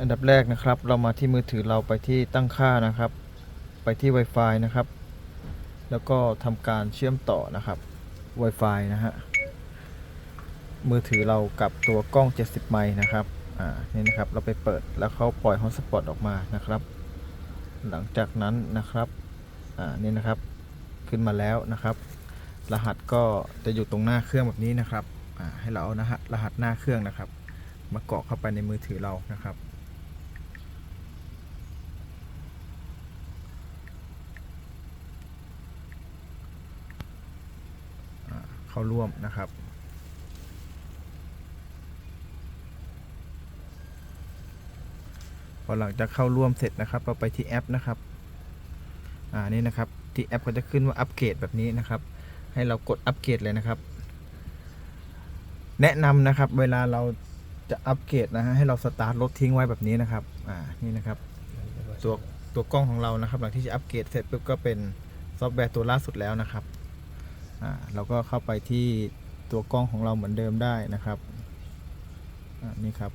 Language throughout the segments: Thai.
อันดับแรกนะครับ เรามาที่มือถือเราไปที่ตั้งค่านะครับ ไปที่ Wi-Fi นะครับ แล้วก็ทำการเชื่อมต่อนะครับ Wi-Fi นะฮะมือถือเรากับตัวกล้อง 70 ไมล์นะครับอ่านี่นะครับเราไปเปิดแล้วเขาปล่อยฮอตสปอตออกมานะครับ หลังจากนั้นนะครับอ่านี่นะครับขึ้นมาแล้วนะครับ รหัสก็จะอยู่ตรงหน้าเครื่องแบบนี้นะครับอ่าให้เราเอานะฮะรหัสหน้าเครื่องนะครับ มากรอกเข้าไปในมือถือเรานะครับ อ่า เข้าร่วมนะครับ พอหลังจากเข้าร่วมเสร็จนะครับเราไปที่แอปนะครับอ่านี่นะครับที่แอปก็จะขึ้นว่าอัปเกรดแบบนี้นะครับ ให้เรากดอัปเกรดเลยนะครับ แนะนำนะครับเวลาเราจะอัปเกรดนะฮะให้เราสตาร์ทรถทิ้งไว้แบบนี้นะครับอ่านี่นะครับตัวตัวกล้องของเรานะครับ หลังที่จะอัปเกรดเสร็จปุ๊บก็เป็นซอฟต์แวร์ตัวล่าสุดแล้วนะครับ เราก็เข้าไปที่ตัวกล้องของเราเหมือนเดิมได้นะครับนี่ครับ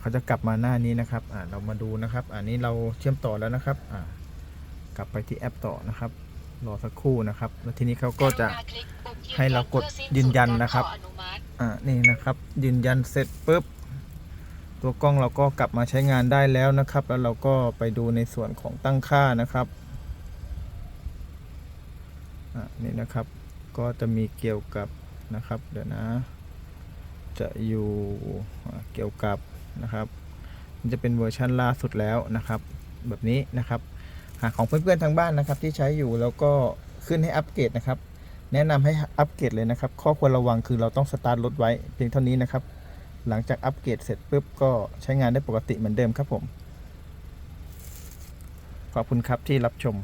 เขาจะกลับมาหน้านี้นะครับเรามาดูนะครับ อันนี้เราเชื่อมต่อแล้วนะครับกลับไปที่แอปต่อนะครับ รอสักครู่นะครับ แล้วทีนี้เขาก็จะให้เรากดยืนยันนะครับ อ่านี่นะครับ ยืนยันเสร็จปุ๊บ ตัวกล้องเราก็กลับมาใช้งานได้แล้วนะครับ แล้วเราก็ไปดูในส่วนของตั้งค่านะครับอ่านี่นะครับ ก็จะมีเกี่ยวกับนะครับ เดี๋ยวนะ จะอยู่เกี่ยวกับนะครับมันจะเป็นเวอร์ชันล่าสุดแล้วนะครับ แบบนี้นะครับหากของเพื่อนๆทางบ้านนะครับที่ใช้อยู่แล้วก็ขึ้นให้อัปเกรดนะครับ แนะนำให้อัปเกรดเลยนะครับ ข้อควรระวังคือเราต้องสตาร์ทรถไว้เพียงเท่านี้นะครับ หลังจากอัปเกรดเสร็จปุ๊บก็ใช้งานได้ปกติเหมือนเดิมครับผม ขอบคุณครับที่รับชม